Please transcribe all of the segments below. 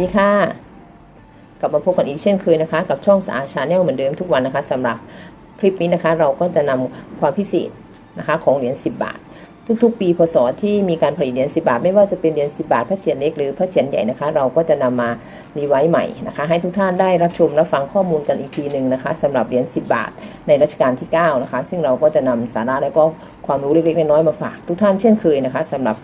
วัสดีค่ะ กลับมาพบกันอีกเช่นเคยนะคะ กับช่องสะอาชาแนลเหมือนเดิมทุกวันนะคะสำหรับคลิปนี้นะคะเราก็จะนำความพิเศษนะคะของเหรียญ10 บาท ทุกๆ ปีพศที่มีการผลิตเหรียญ10 บาท ไม่ว่าจะเป็นเหรียญ10 บาทพระเศียรเล็กหรือพระเศียรใหญ่นะคะ เราก็จะนำมารีไวซ์ใหม่นะคะ ให้ทุกท่านได้รับชมรับฟังข้อมูลกันอีกทีหนึ่งนะคะสำหรับเหรียญ10 บาท ในรัชกาลที่9นะคะ ซึ่งเราก็จะนำสาระและก็ความรู้เล็กๆน้อยๆมาฝากทุกท่านเช่นเคยนะคะสำหรับ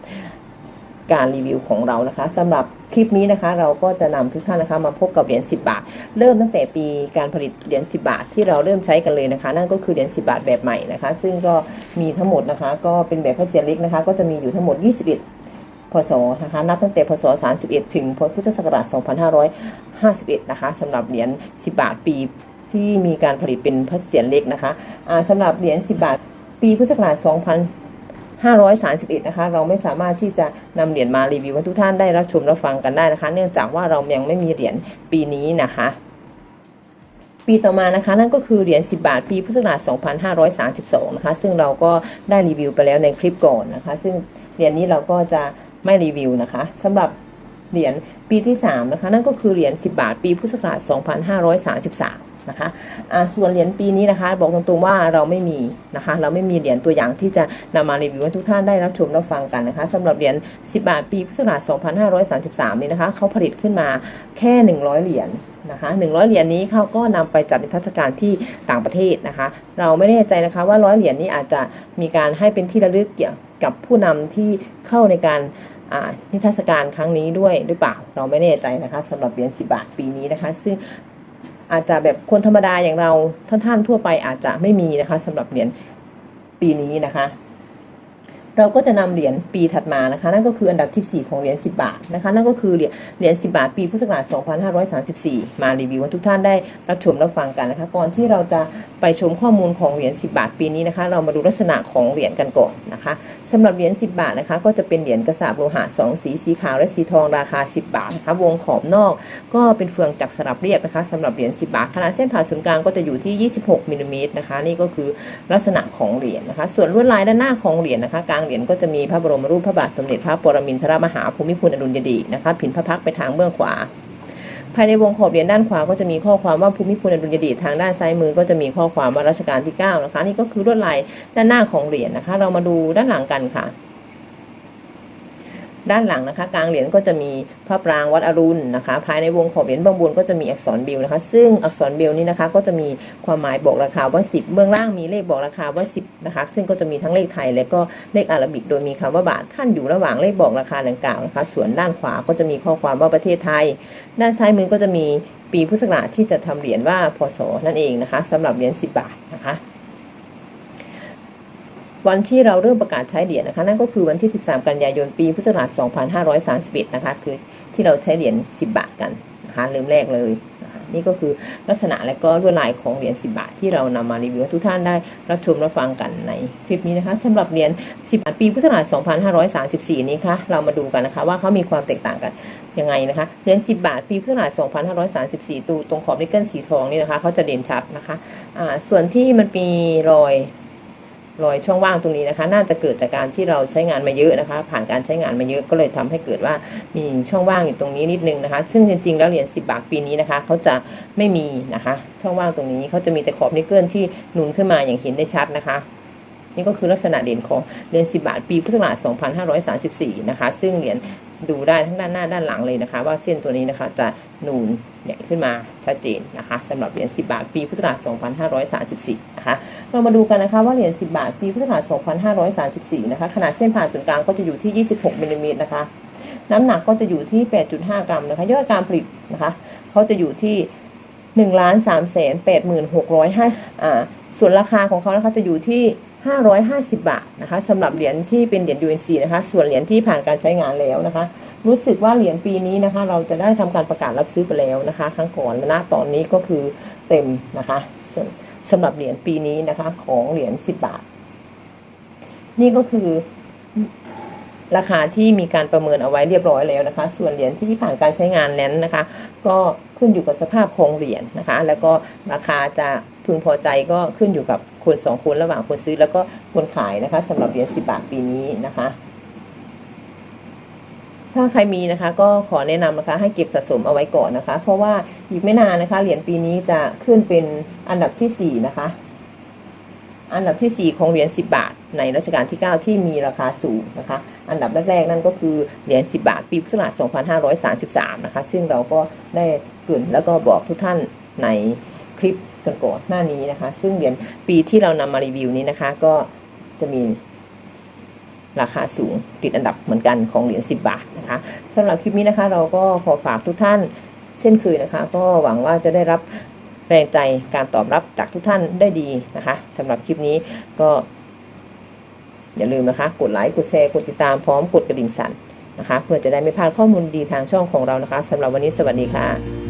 การรีวิวของเรานะคะสำหรับ คลิปนี้นะคะ เราก็จะนำทุกท่านนะคะมาพบกับเหรียญ10 บาท เริ่มตั้งแต่ปีการผลิตเหรียญ10 บาทที่เราเริ่มใช้กันเลยนะคะ นั่นก็คือเหรียญ10 บาทแบบใหม่นะคะ ซึ่งก็มีทั้งหมดนะคะ ก็เป็นแบบพระเศียรเล็กนะคะ ก็จะมีอยู่ทั้งหมด 21 พศนะคะนับตั้งแต่พศ 31 ถึงพุทธศักราช 2551 นะคะสำหรับเหรียญ10 บาทปีที่มีการผลิตเป็นพระเศียรเล็กนะคะอ่าสำหรับเหรียญ10 บาท ปีพุทธศักราช 2000 531 นะคะ เราไม่สามารถที่จะนำเหรียญมารีวิวให้ทุกท่านได้รับชมรับฟังกันได้นะคะ เนื่องจากว่าเรายังไม่มีเหรียญปีนี้นะคะ ปีต่อมานะคะ นั่นก็คือเหรียญ10 บาท ปีพุทธศักราช2532 นะคะ ซึ่งเราก็ได้รีวิวไปแล้วในคลิปก่อนนะคะ ซึ่งเหรียญนี้เราก็จะไม่รีวิวนะคะสำหรับเหรียญปีที่3นะคะ นั่นก็คือเหรียญ10 บาท ปีพุทธศักราช2533 นะคะส่วนเหรียญปีนี้นะคะ บอกตรงๆว่าเราไม่มีนะคะ เราไม่มีเหรียญตัวอย่างที่จะนำมารีวิวให้ทุกท่านได้รับชมรับฟังกันนะคะสำหรับเหรียญ10 บาทปีพุทธศักราช2533 นี้นะคะเขาผลิตขึ้นมาแค่ 100 เหรียญนะคะ100 เหรียญนี้เขาก็นำไปจัดนิทรรศการที่ต่างประเทศนะคะ เราไม่แน่ใจนะคะว่าร้อยเหรียญนี้อาจจะมีการให้เป็นที่ระลึกเกี่ยวกับผู้นำที่เข้าในการนิทรรศการครั้งนี้ด้วยหรือเปล่า เราไม่แน่ใจนะคะสำหรับเหรียญ10 บาทปีนี้นะคะ ซึ่ง อาจจะแบบคนธรรมดาอย่างเราท่านท่านๆทั่วไปอาจจะไม่มีนะคะสำหรับเหรียญปีนี้นะคะ เราก็จะนำเหรียญปีถัดมานะคะ นั่นก็คืออันดับทีสี่ 4 ของเหรียญ10 บาทนะคะ นั่นก็คือเหรียญเหรียญ10 บาท ปีพุทธศักราช2534 มารีวิวให้ทุกท่านได้รับชมรับฟังกันนะคะ ก่อนที่เราจะไปชมข้อมูลของเหรียญ10 บาทปีนี้นะคะ เรามาดูลักษณะของเหรียญกันก่อนนะคะสำหรับเหรียญ10 บาทนะคะ ก็จะเป็นเหรียญกระสาบโลหะ2สีสีขาวและสีทองราคา 10 บาทนะคะ วงขอบนอกก็เป็นเฟืองจักรสลับเรียบนะคะสำหรับเหรียญ10 บาทขนาดเส้นผ่าศูนย์กลางก็จะอยู่ที่ 26มิลลิเมตรนะคะ นี่ก็คือลักษณะของเหรียญนะคะ ส่วนลวดลายด้านหน้าของเหรียญนะคะกลางเหรียญก็จะมีพระบรมรูปพระบาทสมเด็จพระปรมินทรมหาภูมิพลอดุลยเดชนะคะผินพระพักไปทางเบื้องขวา ภายในวงขอบเหรียญด้านขวาก็จะมีข้อความว่าภูมิพลอดุลยเดชทางด้านซ้ายมือก็จะมีข้อความว่ารัชกาลที่9นะคะนี่ก็คือลวดลายด้านหน้าของเหรียญนะคะ เรามาดูด้านหลังกันค่ะ ด้านหลังนะคะ กลางเหรียญก็จะมีพระปรางวัดอรุณนะคะ ภายในวงขอบเหรียญบางบนก็จะมีอักษรเบลนะคะ ซึ่งอักษรเบลนี้นะคะ ก็จะมีความหมายบอกราคาว่า 10 เบื้องล่างมีเลขบอกราคาว่า 10 นะคะ ซึ่งก็จะมีทั้งเลขไทยและก็เลขอาหรับิก โดยมีคำว่าบาทขั้นอยู่ระหว่างเลขบอกราคาดังกล่าวนะคะ ส่วนด้านขวาก็จะมีข้อความว่าประเทศไทย ด้านซ้ายมือก็จะมีปีพุทธศักราชที่จะทำเหรียญว่าพศนั่นเองนะคะสำหรับเหรียญ10 บาทนะคะ วันที่เราเริ่มประกาศใช้เหรียญนะคะ นั่นก็คือวันที่ 13 กันยายนปีพุทธศักราช2531นะคะ คือที่เราใช้เหรียญ10 บาทกันนะคะเริ่มแรกเลยนะคะนี่ก็คือลักษณะและก็ลวดลายของเหรียญ10 บาทที่เรานำมารีวิวทุกท่านได้รับชมรับฟังกันในคลิปนี้นะคะสำหรับเหรียญ10 บาทปีพุทธศักราช2534 นี้ค่ะเรามาดูกันนะคะว่าเขามีความแตกต่างกันยังไงนะคะเหรียญ10 บาท ปีพุทธศักราช2534 ตูตรงขอบนิกเกิลสีทองนี่นะคะเขาจะเด่นชัดนะคะอ่าส่วนที่มันมีรอย รอยช่องว่างตรงนี้นะคะ น่าจะเกิดจากการที่เราใช้งานมาเยอะนะคะ ผ่านการใช้งานมาเยอะก็เลยทำให้เกิดว่ามีช่องว่างอยู่ตรงนี้นิดนึงนะคะ ซึ่งจริงๆแล้วเหรียญ10 บาทปีนี้นะคะเขาจะไม่มีนะคะ ช่องว่างตรงนี้เขาจะมีแต่ขอบนิกเกิลที่นูนขึ้นมาอย่างเห็นได้ชัดนะคะ นี่ก็คือลักษณะเด่นของเหรียญ10 บาท ปีพุทธศักราช2534 นะคะ ซึ่งเหรียญดูได้ทั้งด้านหน้าด้านหลังเลยนะคะ ว่าเส้นตัวนี้นะคะจะนูนใหญ่ขึ้นมาชัดเจนนะคะสำหรับเหรียญ10 บาท ปีพุทธศักราช2534 นะคะ เรามาดูกันนะคะว่าเหรียญ10 บาท ปีพุทธศักราช2534 นะคะ ขนาดเส้นผ่านศูนย์กลางก็จะอยู่ที่ 26มิลลิเมตรนะคะ น้ำหนักก็จะอยู่ที่ 8.5 กรัมนะคะ ยอดการผลิตนะคะเขาจะอยู่ที่1ล้าน3แสน86,605อ่าส่วนราคาของเขานะคะจะอยู่ที่ 550 บาทนะคะสำหรับเหรียญที่เป็นเหรียญ UNC นะคะส่วนเหรียญที่ผ่านการใช้งานแล้วนะคะ รู้สึกว่าเหรียญปีนี้นะคะ เราจะได้ทำการประกาศรับซื้อไปแล้วนะคะ ครั้งก่อนและตอนนี้ก็คือเต็มนะคะสสำหรับเหรียญปีนี้นะคะของเหรียญ10 บาท นี่ก็คือราคาที่มีการประเมินเอาไว้เรียบร้อยแล้วนะคะ ส่วนเหรียญที่ผ่านการใช้งานนั้นนะคะ ก็ขึ้นอยู่กับสภาพของเหรียญนะคะ แล้วก็ราคาจะ พึงพอใจก็ขึ้นอยู่กับคนสองคนระหว่างคนซื้อแล้วก็คนขายนะคะสำหรับเหรียญ10บาทปีนี้นะคะ ถ้าใครมีนะคะก็ขอแนะนำนะคะให้เก็บสะสมเอาไว้ก่อนนะคะ เพราะว่าอีกไม่นานนะคะเหรียญปีนี้จะขึ้นเป็นอันดับทีสี่4นะคะอันดับทีสี่ 4 ของเหรียญ10 บาท ในรัชกาลที่ 9 ที่มีราคาสูงนะคะ อันดับแรก ๆ นั่นก็คือเหรียญ10 บาท ปีพุทธศักราช2533 นะคะ ซึ่งเราก็ได้เกรินแล้วก็บอกทุกท่านใน คลิปก่อนหน้านี้นะคะ ซึ่งเหรียญปีที่เรานำมารีวิวนี้นะคะ ก็จะมีราคาสูงติดอันดับเหมือนกันของเหรียญ10 บาทนะคะสำหรับคลิปนี้นะคะ เราก็ขอฝากทุกท่านเช่นเคยนะคะ ก็หวังว่าจะได้รับแรงใจการตอบรับจากทุกท่านได้ดีนะคะสำหรับคลิปนี้ก็ อย่าลืมนะคะ กดไลค์กดแชร์กดติดตามพร้อมกดกระดิ่งสั่นนะคะ เพื่อจะได้ไม่พลาดข้อมูลดีทางช่องของเรานะคะสำหรับวันนี้สวัสดีค่ะ